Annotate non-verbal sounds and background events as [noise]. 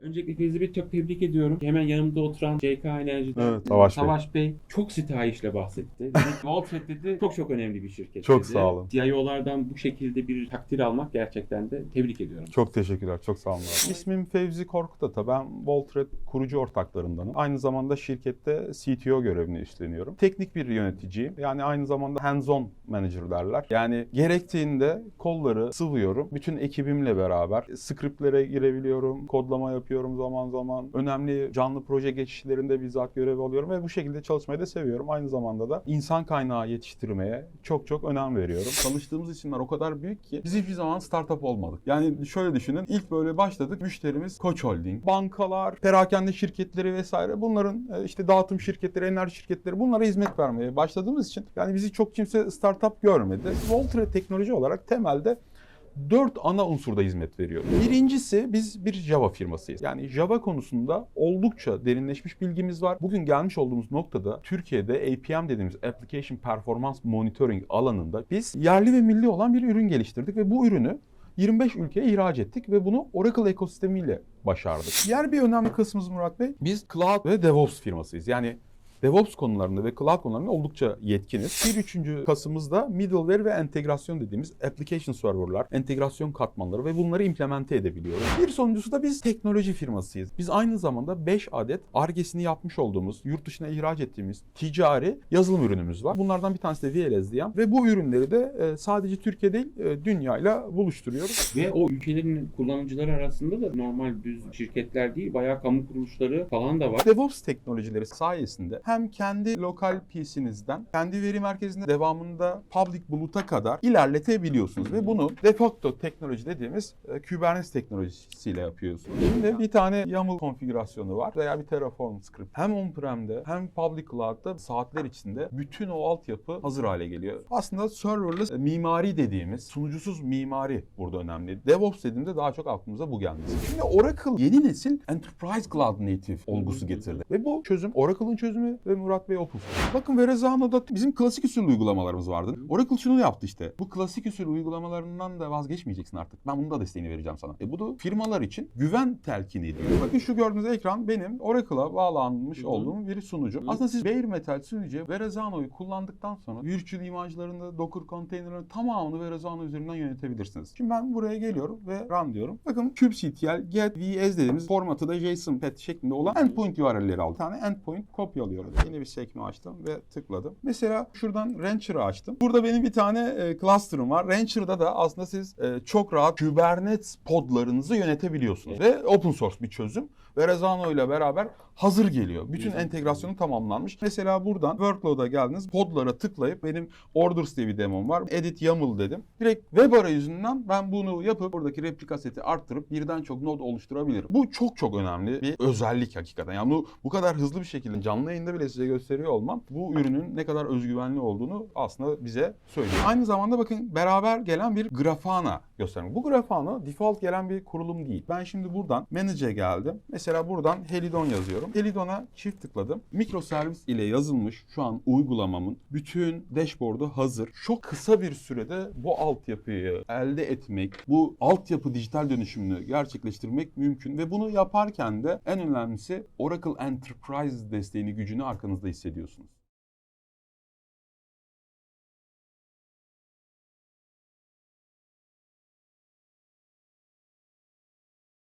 Öncelikle Feyzi Bey çok tebrik ediyorum. Hemen yanımda oturan JK Enerji'den Evet, Savaş Bey. Savaş Bey çok sitayişle bahsetti. Dedi [laughs] dedi çok çok önemli bir şirket Çok dedi. sağ olun. CIO'lardan bu şekilde bir takdir almak gerçekten de tebrik ediyorum. Çok teşekkürler. Çok sağ olun. abi. [laughs] İsmim Fevzi Korkut Ata. Ben Voltred kurucu ortaklarındanım. Aynı zamanda şirkette CTO görevini üstleniyorum. Teknik bir yöneticiyim. Yani aynı zamanda hands-on manager derler. Yani gerektiğinde kolları sıvıyorum. Bütün ekibimle beraber scriptlere girebiliyorum. Kodlama yapıyorum zaman zaman. Önemli canlı proje geçişlerinde bizzat görev alıyorum ve bu şekilde çalışmayı da seviyorum. Aynı zamanda da insan kaynağı yetiştirmeye çok çok önem veriyorum. Çalıştığımız isimler o kadar büyük ki biz hiçbir zaman startup olmadık. Yani şöyle düşünün. ilk böyle başladık. Müşterimiz Koç Holding, bankalar, perakende şirketleri vesaire. Bunların e, işte dağıtım şirketleri, enerji şirketleri bunlara hizmet vermeye başladığımız için yani bizi çok kimse startup görmedi. Voltre teknoloji olarak temelde dört ana unsurda hizmet veriyor. Birincisi biz bir Java firmasıyız. Yani Java konusunda oldukça derinleşmiş bilgimiz var. Bugün gelmiş olduğumuz noktada Türkiye'de APM dediğimiz Application Performance Monitoring alanında biz yerli ve milli olan bir ürün geliştirdik ve bu ürünü 25 ülkeye ihraç ettik ve bunu Oracle ekosistemiyle başardık. Diğer bir önemli kısmımız Murat Bey, biz Cloud ve DevOps firmasıyız. Yani DevOps konularında ve cloud konularında oldukça yetkiniz. Bir üçüncü kasımızda middleware ve entegrasyon dediğimiz application serverlar, entegrasyon katmanları ve bunları implemente edebiliyoruz. Bir sonuncusu da biz teknoloji firmasıyız. Biz aynı zamanda 5 adet ARGE'sini yapmış olduğumuz, yurt dışına ihraç ettiğimiz ticari yazılım ürünümüz var. Bunlardan bir tanesi de VLSDM ve bu ürünleri de e, sadece Türkiye değil e, dünyayla buluşturuyoruz. Ve o ülkelerin kullanıcıları arasında da normal düz şirketler değil bayağı kamu kuruluşları falan da var. DevOps teknolojileri sayesinde hem kendi lokal PC'nizden, kendi veri merkezinde devamında public bulut'a kadar ilerletebiliyorsunuz. Ve bunu de facto teknoloji dediğimiz e, Kubernetes teknolojisiyle yapıyorsunuz. Şimdi bir tane YAML konfigürasyonu var veya bir Terraform script. Hem on-prem'de hem public cloud'da saatler içinde bütün o altyapı hazır hale geliyor. Aslında serverless e, mimari dediğimiz sunucusuz mimari burada önemli. DevOps dediğimde daha çok aklımıza bu gelmesi. Şimdi Oracle yeni nesil Enterprise Cloud Native olgusu getirdi. Ve bu çözüm Oracle'ın çözümü ve Murat Bey source. Bakın Verezano'da bizim klasik usul uygulamalarımız vardı. Oracle şunu yaptı işte. Bu klasik usul uygulamalarından da vazgeçmeyeceksin artık. Ben bunun da desteğini vereceğim sana. E bu da firmalar için güven telkin ediyor. Bakın şu gördüğünüz ekran benim Oracle'a bağlanmış olduğum bir sunucu. Aslında siz Bare Metal sunucuya Verezano'yu kullandıktan sonra virtual imajlarını, Docker konteynerlarını tamamını Verezano üzerinden yönetebilirsiniz. Şimdi ben buraya geliyorum ve run diyorum. Bakın kubectl get vs dediğimiz formatı da JSON pet şeklinde olan endpoint URL'leri aldım. Bir tane endpoint kopyalıyorum. Yeni bir sekme açtım ve tıkladım. Mesela şuradan Rancher'ı açtım. Burada benim bir tane e, cluster'ım var. Rancher'da da aslında siz e, çok rahat Kubernetes podlarınızı yönetebiliyorsunuz. Ve open source bir çözüm. Verezano ile beraber hazır geliyor. Bütün entegrasyonu tamamlanmış. Mesela buradan workload'a geldiniz. Podlara tıklayıp benim orders diye bir demom var. Edit YAML dedim. Direkt web arayüzünden ben bunu yapıp buradaki replika seti arttırıp birden çok node oluşturabilirim. Bu çok çok önemli bir özellik hakikaten. Yani bu, bu kadar hızlı bir şekilde canlı yayında bile size gösteriyor olmam bu ürünün ne kadar özgüvenli olduğunu aslında bize söylüyor. Aynı zamanda bakın beraber gelen bir Grafana göstermek. Bu Grafana default gelen bir kurulum değil. Ben şimdi buradan manage'e geldim. Mesela buradan Helidon yazıyorum. Helidon'a çift tıkladım. Mikroservis ile yazılmış şu an uygulamamın bütün dashboard'u hazır. Çok kısa bir sürede bu altyapıyı elde etmek, bu altyapı dijital dönüşümünü gerçekleştirmek mümkün ve bunu yaparken de en önemlisi Oracle Enterprise desteğini, gücünü arkanızda hissediyorsunuz.